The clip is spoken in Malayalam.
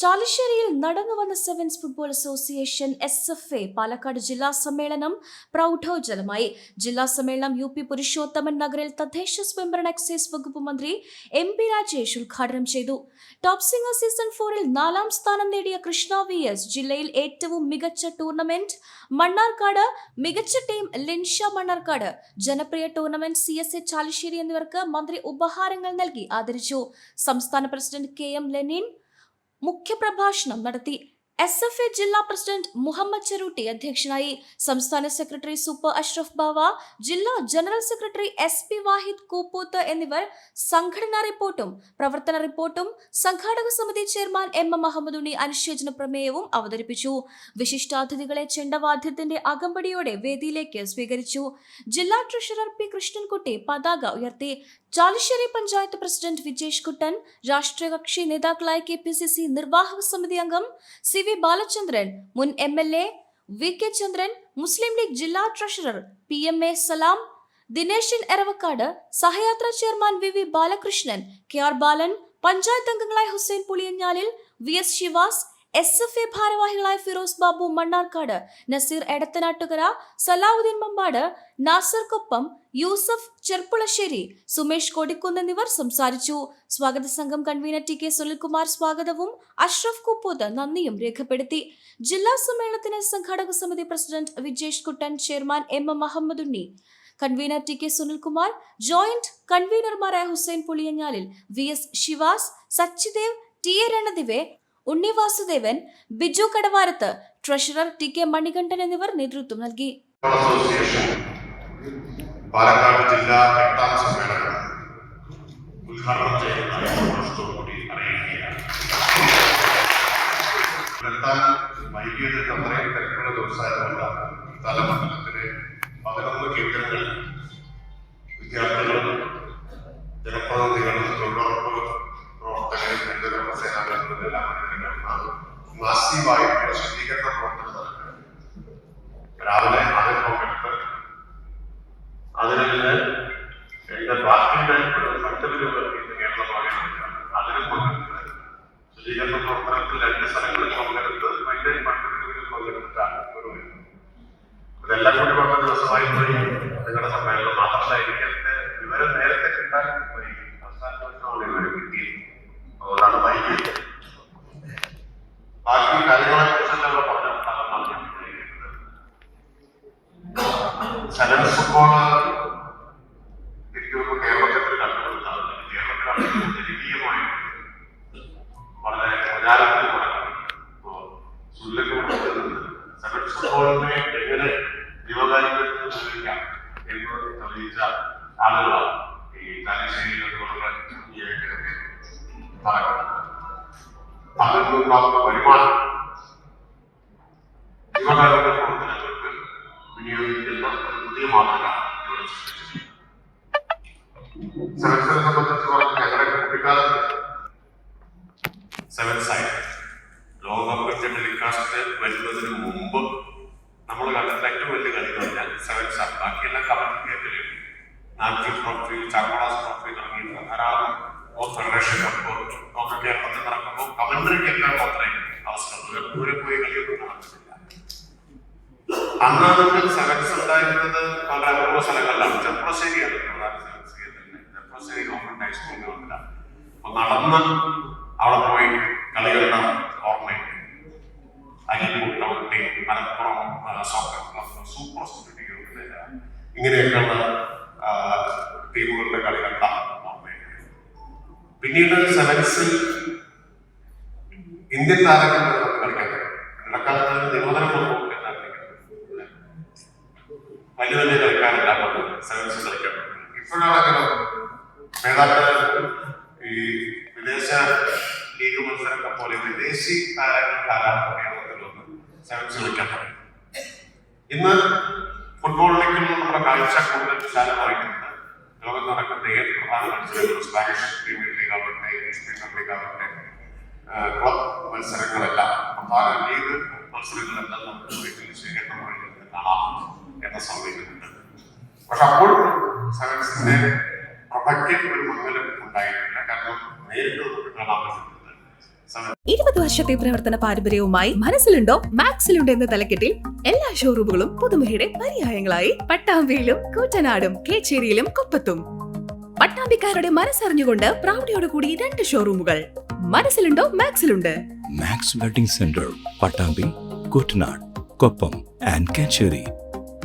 ചാലിശ്ശേരിയിൽ നടന്നു വന്ന sevens football association S F A Palakkad ജില്ലാ സമ്മേളനം പ്രൗഢോജ്ജലമായി ജില്ലാ സമ്മേളനം യു പി പുരുഷോത്തമൻ നഗറിൽ തദ്ദേശ സ്വയംഭരണ എക്സൈസ് വകുപ്പ് മന്ത്രി എം പി രാജേഷ് ഉദ്ഘാടനം ചെയ്തു. ടോപ് സിംഗർ സീസൺ ഫോറിൽ നാലാം സ്ഥാനം നേടിയ കൃഷ്ണ വി എസ് ജില്ലയിൽ ഏറ്റവും മികച്ച ടൂർണമെന്റ് മണ്ണാർക്കാട് മികച്ച team Linsha Mannarkkad Janapriya tournament C S A Chalissery എന്നിവർക്ക് മന്ത്രി ഉപഹാരങ്ങൾ നൽകി ആദരിച്ചു. സംസ്ഥാന പ്രസിഡന്റ് കെ എം ലെനിൻ മുഖ്യപ്രഭാഷണം നടത്തി എസ് എഫ് എ ജില്ലാ പ്രസിഡന്റ് മുഹമ്മദ് ചെറൂട്ടി അധ്യക്ഷനായി സംസ്ഥാന സെക്രട്ടറി സൂപ്പർ അഷ്റഫ് ബാവ ജില്ലാ general secretary S P Vahid Kooppooth എന്നിവർ സംഘടനാ റിപ്പോർട്ടും പ്രവർത്തന റിപ്പോർട്ടും സംഘാടക സമിതി ചെയർമാൻ എം എം മുഹമ്മദുണ്ണി അനുശോചന പ്രമേയവും അവതരിപ്പിച്ചു. വിശിഷ്ടാതിഥികളെ ചെണ്ടവാദ്യത്തിന്റെ അകമ്പടിയോടെ വേദിയിലേക്ക് സ്വീകരിച്ചു. ജില്ലാ ട്രഷറർ പി കൃഷ്ണൻകുട്ടി പതാക ഉയർത്തി. ചാലിശ്ശേരി പഞ്ചായത്ത് പ്രസിഡന്റ് വിജേഷ് കുട്ടൻ രാഷ്ട്രീയ കക്ഷി നേതാക്കളായ കെ പി സി സി നിർവാഹക സമിതി അംഗം സി വി ബാലചന്ദ്രൻ മുൻ M L A V K Chandran Muslim League ജില്ലാ treasurer P M A Salam Dineshan Eravakkad Sahayathra chairman V V Balakrishnan K R Balan panchayat അംഗങ്ങളായ Hussain Puliyanjalil V S Sivas S F A ഭാരവാഹികളായ ഫിറോസ് ബാബു മണ്ണാർക്കാട് നസീർ എടത്തനാട്ടുകര സലാവുദ്ദീൻ മമ്പാട് നാസർ കൊപ്പം യൂസഫ് ചെർപ്പുളശ്ശേരി സുമേഷ് കൊടിക്കുന്ന് എന്നിവർ സംസാരിച്ചു. സ്വാഗത സംഘം കൺവീനർ ടി കെ സുനിൽകുമാർ സ്വാഗതവും അഷ്റഫ് കുപ്പൂത്ത് നന്ദിയും രേഖപ്പെടുത്തി. ജില്ലാ സമ്മേളനത്തിന് സംഘാടക സമിതി president Vijesh Kuttan chairman M M Muhammad Unni. Convener T K Sunilkumar joint കൺവീനർമാരായ Hussain Puliyanjalil V S Sivas Sachidev T A Ranadive Unni Vasudevan Biju Kadavarath treasurer T K Manikandan എന്നിവർ നേതൃത്വം നൽകി. പാലക്കാട് സമ്മേളനം ജനപ്രതിനിധികളും എല്ലാം അണിനിരക്കുന്ന മാസീവായിട്ടുള്ള ശുദ്ധീകരണ പ്രവർത്തനം നടക്കുന്നത് രാവിലെ അതിൽ പങ്കെടുത്ത് അതിൽ നിന്ന് എന്റെ പാർട്ടിയുടെ മറ്റൊരു കേരള അതിലും പങ്കെടുത്ത് ശുദ്ധീകരണ പ്രവർത്തനത്തിൽ രണ്ട് സ്ഥലങ്ങളിൽ പങ്കെടുത്ത് അതിന്റെ മറ്റൊരു പങ്കെടുത്തിട്ടാണ് ഒരു ഇതെല്ലാം കൂടി വന്ന ദിവസമായി നിങ്ങളുടെ സമ്മേളനം മാത്രമല്ല എനിക്ക് അതിന്റെ വിവരം നേരത്തെ കിട്ടാൻ സെവൻസ് ഫുട്ബോൾ എനിക്ക് കേരളത്തിൽ കണ്ടുപിടുത്താണ് കേരളത്തിലാണ് ജനകീയമായി വളരെ പ്രചാരത്തിൽ സെവൻസ് ഫുട്ബോളിനെ എങ്ങനെ ജീവകാര്യത്തിൽ ഉപയോഗിക്കാം എന്ന് തെളിയിച്ച ആളുകളാണ്. ഈ തലശ്ശേരിയിലുള്ള ഈ അതിൽ നിന്നുണ്ടാകുന്ന വരുമാനം ജീവകാരുണ്യ പ്രവർത്തനങ്ങൾക്ക് വിനിയോഗിക്കുന്ന ഒരു പുതിയ മാതൃക ഇവിടെ സൃഷ്ടിച്ചിട്ടുണ്ട് സെവൻസിനെ ഞങ്ങളുടെ സൈഡ് ലോകകപ്പ് ടെലികാസ്റ്റ് വരുന്നതിന് മുമ്പ് നമ്മൾ കണ്ടിട്ടുള്ള ഏറ്റവും വലിയ കളി എന്ന് പറഞ്ഞാൽ സെവൻ സാർ ബാക്കിയെല്ലാം കമന്റ് കേട്ടില്ലേ നാൽപ്പത്തി ട്രോഫി ചാക്കോളാസ് ട്രോഫി തുടങ്ങിയിട്ടുള്ള ധാരാളം ഫെഡറേഷൻ കപ്പ് ഒക്കെ കേരളത്തിൽ നടക്കുമ്പോൾ കമന്ററി അന്ന് നമുക്ക് സെവൻസ് ഉണ്ടായിരുന്നത് വളരെ അപൂർവ സ്ഥലങ്ങളിലാണ്. ചെർപ്പളശ്ശേരി ഗവൺമെന്റ് നടന്ന് അവിടെ പോയി കളി കണ്ട ഓർമ്മയുണ്ട്. Arikkoottam Malappuram soccer super studio ഇങ്ങനെയൊക്കെയുള്ള ടീമുകളുടെ കളി കണ്ട ഓർമ്മയുണ്ട്. പിന്നീട് സെവൻസിൽ ഇന്ത്യൻ താരങ്ങൾ വലിയ വലിയ കളിക്കാരല്ല സെവൻസ് കളിക്കാൻ ഇപ്പോഴാണെങ്കിലും നേതാക്കൾ ഈ വിദേശ ലീഗ് മത്സരമൊക്കെ പോലെ വിദേശി താരങ്ങൾ ധാരാളം കേരളത്തിൽ വന്ന് സെവൻസ് കളിക്കാൻ തുടങ്ങി ഇന്ന് ഫുട്ബോളിലേക്കുള്ള നമ്മുടെ കാഴ്ച കൂടുതൽ വിശാലമായിട്ടുണ്ട്. ലോകം നടക്കുന്ന ഏത് പ്രധാന മത്സരങ്ങളും സ്പാനിഷ് പ്രീമിയർ ലീഗ് ആവട്ടെ ഇംഗ്ലീഷ് പ്രീമിയർ ലീഗ് ആവട്ടെ ക്ലബ് മത്സരങ്ങളെല്ലാം പ്രധാന ലീഗ് മത്സരങ്ങളെല്ലാം നമുക്ക് സ്വീകരണം വഴി കാണാം. എന്ന സംഭവിക്കുന്നുണ്ട്. പക്ഷെ അപ്പോഴും സെവൻസിന്റെ ഒരു മംഗലം ഉണ്ടായിട്ടില്ല. കാരണം നേരിട്ട് നമുക്ക് കാണാൻ ഇരുപത് വർഷത്തെ പ്രവർത്തന പാരമ്പര്യവുമായി മനസ്സിലുണ്ടോ? മാക്സിലുണ്ടോ എന്ന തലക്കെട്ടിൽ എല്ലാ ഷോറൂമുകളും പുതുമയുടെ പര്യായങ്ങളായി. പട്ടാമ്പിയിലും കൂറ്റനാടും കേച്ചേരിയിലും കൊപ്പത്തും. പട്ടാമ്പിക്കാരുടെ മനസ്സറിഞ്ഞുകൊണ്ട് പ്രൗഢിയോടുകൂടി രണ്ട് ഷോറൂമുകൾ. മനസ്സിലുണ്ടോ? മാക്സിലുണ്ട്. Max wedding centre Pattambi Kuttanad Koppam and Kacheri.